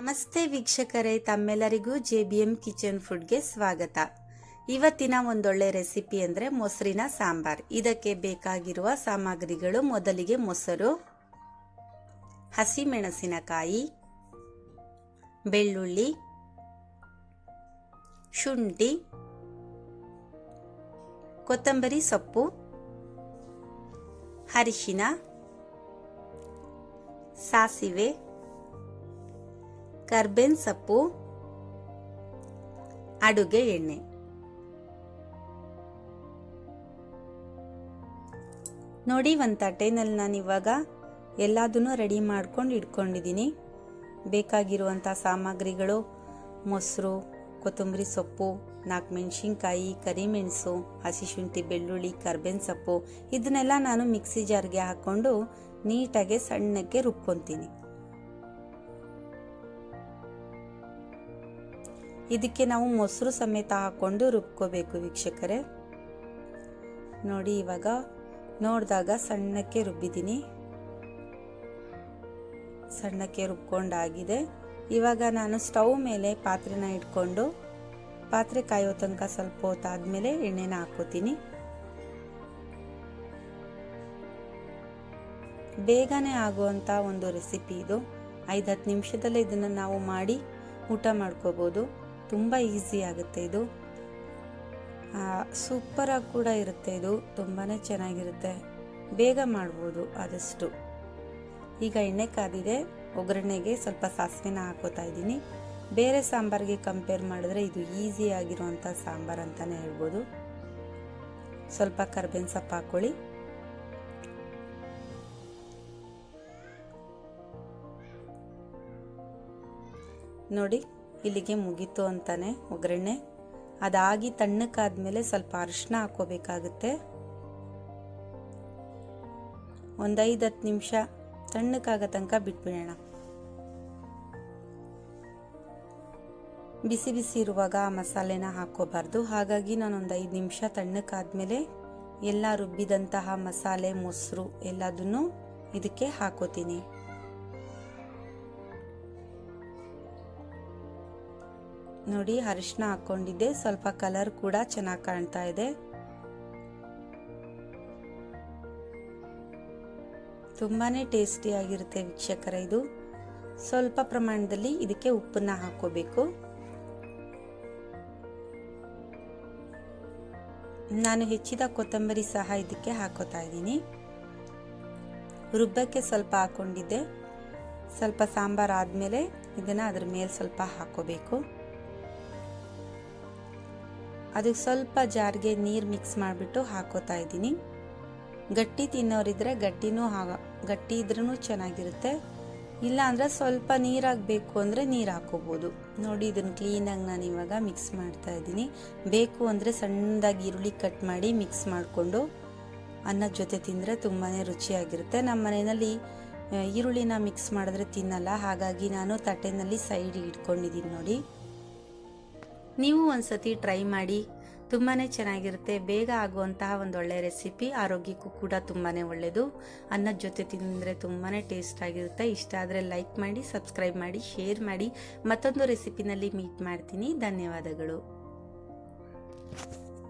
ನಮಸ್ತೆ ವೀಕ್ಷಕರೇ, ತಮ್ಮೆಲ್ಲರಿಗೂ ಜೆ ಬಿ ಎಂ ಕಿಚನ್ ಫುಡ್ಗೆ ಸ್ವಾಗತ. ಇವತ್ತಿನ ಒಂದೊಳ್ಳೆ ರೆಸಿಪಿ ಅಂದರೆ ಮೊಸರಿನ ಸಾಂಬಾರ್. ಇದಕ್ಕೆ ಬೇಕಾಗಿರುವ ಸಾಮಗ್ರಿಗಳು ಮೊದಲಿಗೆ ಮೊಸರು, ಹಸಿಮೆಣಸಿನಕಾಯಿ, ಬೆಳ್ಳುಳ್ಳಿ, ಶುಂಠಿ, ಕೊತ್ತಂಬರಿ ಸೊಪ್ಪು, ಅರಿಶಿನ, ಸಾಸಿವೆ ಕರ್ಬೇನ್ ಸೊಪ್ಪು, ಅಡುಗೆ ಎಣ್ಣೆ. ನೋಡಿ, ಒಂದು ತಟ್ಟೆನಲ್ಲಿ ನಾನು ಇವಾಗ ಎಲ್ಲದನ್ನು ರೆಡಿ ಮಾಡ್ಕೊಂಡು ಇಟ್ಕೊಂಡಿದ್ದೀನಿ. ಬೇಕಾಗಿರುವಂಥ ಸಾಮಗ್ರಿಗಳು, ಮೊಸರು, ಕೊತ್ತಂಬರಿ ಸೊಪ್ಪು ನಾಲ್ಕು ಮೆಣಸಿನ್ಕಾಯಿ ಕರಿಮೆಣಸು, ಹಸಿ ಶುಂಠಿ, ಬೆಳ್ಳುಳ್ಳಿ, ಕರ್ಬೇನ್ ಸೊಪ್ಪು, ಇದನ್ನೆಲ್ಲ ನಾನು ಮಿಕ್ಸಿ ಜಾರ್ಗೆ ಹಾಕ್ಕೊಂಡು ನೀಟಾಗಿ ಸಣ್ಣಕ್ಕೆ ರುಬ್ಕೊತೀನಿ. ಇದಕ್ಕೆ ನಾವು ಮೊಸರು ಸಮೇತ ಹಾಕ್ಕೊಂಡು ರುಬ್ಕೋಬೇಕು ವೀಕ್ಷಕರೇ. ನೋಡಿ, ಇವಾಗ ನೋಡಿದಾಗ ಸಣ್ಣಕ್ಕೆ ರುಬ್ಬಿದ್ದೀನಿ. ಸಣ್ಣಕ್ಕೆ ರುಬ್ಕೊಂಡಾಗಿದೆ. ಇವಾಗ ನಾನು ಸ್ಟವ್ ಮೇಲೆ ಪಾತ್ರೆನ ಇಟ್ಕೊಂಡು ಪಾತ್ರೆ ಕಾಯೋ ತನಕ ಸ್ವಲ್ಪ ಹೊತ್ತಾದ್ಮೇಲೆ ಎಣ್ಣೆನ ಹಾಕೋತೀನಿ ಬೇಗನೆ ಆಗುವಂಥ ಒಂದು ರೆಸಿಪಿ ಇದು. ಐದು ಹತ್ತು ನಿಮಿಷದಲ್ಲೇ ಇದನ್ನು ನಾವು ಮಾಡಿ ಊಟ ಮಾಡ್ಕೋಬೋದು. ತುಂಬ ಈಸಿ ಆಗುತ್ತೆ ಇದು. ಸೂಪರಾಗಿ ಕೂಡ ಇರುತ್ತೆ ಇದು. ತುಂಬಾ ಚೆನ್ನಾಗಿರುತ್ತೆ. ಬೇಗ ಮಾಡ್ಬೋದು ಆದಷ್ಟು. ಈಗ ಎಣ್ಣೆ ಕಾದಿದೆ. ಒಗ್ಗರಣೆಗೆ ಸ್ವಲ್ಪ ಸಾಸಿವೆನ ಹಾಕೋತಾ ಇದ್ದೀನಿ. ಬೇರೆ ಸಾಂಬಾರಿಗೆ ಕಂಪೇರ್ ಮಾಡಿದ್ರೆ ಇದು ಈಸಿ ಆಗಿರುವಂಥ ಸಾಂಬಾರು ಅಂತಲೇ ಹೇಳ್ಬೋದು. ಸ್ವಲ್ಪ ಕರ್ಬೇವಿನ ಸೊಪ್ಪು ಹಾಕ್ಕೊಳ್ಳಿ ನೋಡಿ. ಇಲ್ಲಿಗೆ ಮುಗೀತು ಅಂತಾನೆ ಒಗ್ಗರಣೆ. ಅದಾಗಿ ತಣ್ಣಕ್ಕಾದ್ಮೇಲೆ ಸ್ವಲ್ಪ ಅರಿಶಿನ ಹಾಕೋಬೇಕಾಗುತ್ತೆ ಒಂದೈದು ಹತ್ತು ನಿಮಿಷ ತಣ್ಣಕ್ಕಾಗೋ ತನಕ ಬಿಟ್ಬಿಡೋಣ. ಬಿಸಿ ಬಿಸಿ ಇರುವಾಗ ಆ ಮಸಾಲೆನ ಹಾಕೋಬಾರ್ದು ಹಾಗಾಗಿ ನಾನು ಒಂದು ಐದು ನಿಮಿಷ ತಣ್ಣಕ್ಕಾದ್ಮೇಲೆ ಎಲ್ಲ ರುಬ್ಬಿದಂತಹ ಮಸಾಲೆ, ಮೊಸರು ಎಲ್ಲದನ್ನು ಇದಕ್ಕೆ ಹಾಕೋತೀನಿ. ನೋಡಿ ಅರಿಶಿನ ಹಾಕೊಂಡಿದ್ದೆ ಸ್ವಲ್ಪ ಕಲರ್ ಕೂಡ ಚೆನ್ನಾಗಿ ಕಾಣ್ತಾ ಇದೆ. ತುಂಬಾನೇ ಟೇಸ್ಟಿಯಾಗಿರುತ್ತೆ ವೀಕ್ಷಕರ ಇದು. ಸ್ವಲ್ಪ ಪ್ರಮಾಣದಲ್ಲಿ ಇದಕ್ಕೆ ಉಪ್ಪನ್ನ ಹಾಕೋಬೇಕು ನಾನು ಹೆಚ್ಚಿದ ಕೊತ್ತಂಬರಿ ಸಹ ಇದಕ್ಕೆ ಹಾಕೋತಾ ಇದ್ದೀನಿ. ರುಬ್ಬಕ್ಕೆ ಸ್ವಲ್ಪ ಹಾಕೊಂಡಿದ್ದೆ ಸ್ವಲ್ಪ ಸಾಂಬಾರು ಆದಮೇಲೆ ಇದನ್ನು ಅದ್ರ ಮೇಲೆ ಸ್ವಲ್ಪ ಹಾಕೋಬೇಕು ಅದಕ್ಕೆ ಸ್ವಲ್ಪ ಜಾರ್ಗೆ ನೀರು ಮಿಕ್ಸ್ ಮಾಡಿಬಿಟ್ಟು ಹಾಕೋತಾ ಇದ್ದೀನಿ. ಗಟ್ಟಿ ತಿನ್ನೋರಿದ್ರೆ ಗಟ್ಟಿನೂ ಹಾಗ, ಗಟ್ಟಿ ಇದ್ರೂ ಚೆನ್ನಾಗಿರುತ್ತೆ. ಇಲ್ಲ ಅಂದರೆ ಸ್ವಲ್ಪ ನೀರಾಗಬೇಕು ಅಂದರೆ ನೀರು ಹಾಕೋಬೋದು. ನೋಡಿ ಇದನ್ನು ಕ್ಲೀನಾಗಿ ನಾನು ಇವಾಗ ಮಿಕ್ಸ್ ಮಾಡ್ತಾ ಇದ್ದೀನಿ. ಬೇಕು ಅಂದರೆ ಸಣ್ಣದಾಗಿ ಈರುಳ್ಳಿ ಕಟ್ ಮಾಡಿ ಮಿಕ್ಸ್ ಮಾಡಿಕೊಂಡು ಅನ್ನದ ಜೊತೆ ತಿಂದರೆ ತುಂಬಾ ರುಚಿಯಾಗಿರುತ್ತೆ. ನಮ್ಮ ಮನೆಯಲ್ಲಿ ಈರುಳ್ಳಿನ ಮಿಕ್ಸ್ ಮಾಡಿದ್ರೆ ತಿನ್ನಲ್ಲ. ಹಾಗಾಗಿ ನಾನು ತಟ್ಟೆನಲ್ಲಿ ಸೈಡ್ ಇಟ್ಕೊಂಡಿದ್ದೀನಿ ನೋಡಿ. ನೀವು ಒಂದ್ಸತಿ ಟ್ರೈ ಮಾಡಿ ತುಂಬಾ ಚೆನ್ನಾಗಿರುತ್ತೆ. ಬೇಗ ಆಗುವಂತಹ ಒಂದೊಳ್ಳೆ ರೆಸಿಪಿ ಆರೋಗ್ಯಕ್ಕೂ ಕೂಡ ತುಂಬಾ ಒಳ್ಳೆಯದು ಅನ್ನದ ಜೊತೆ ತಿಂದರೆ ತುಂಬಾ ಟೇಸ್ಟ್ ಆಗಿರುತ್ತೆ. ಇಷ್ಟ ಆದರೆ ಲೈಕ್ ಮಾಡಿ ಸಬ್ಸ್ಕ್ರೈಬ್ ಮಾಡಿ ಶೇರ್ ಮಾಡಿ. ಮತ್ತೊಂದು ರೆಸಿಪಿನಲ್ಲಿ ಮೀಟ್ ಮಾಡ್ತೀನಿ. ಧನ್ಯವಾದಗಳು.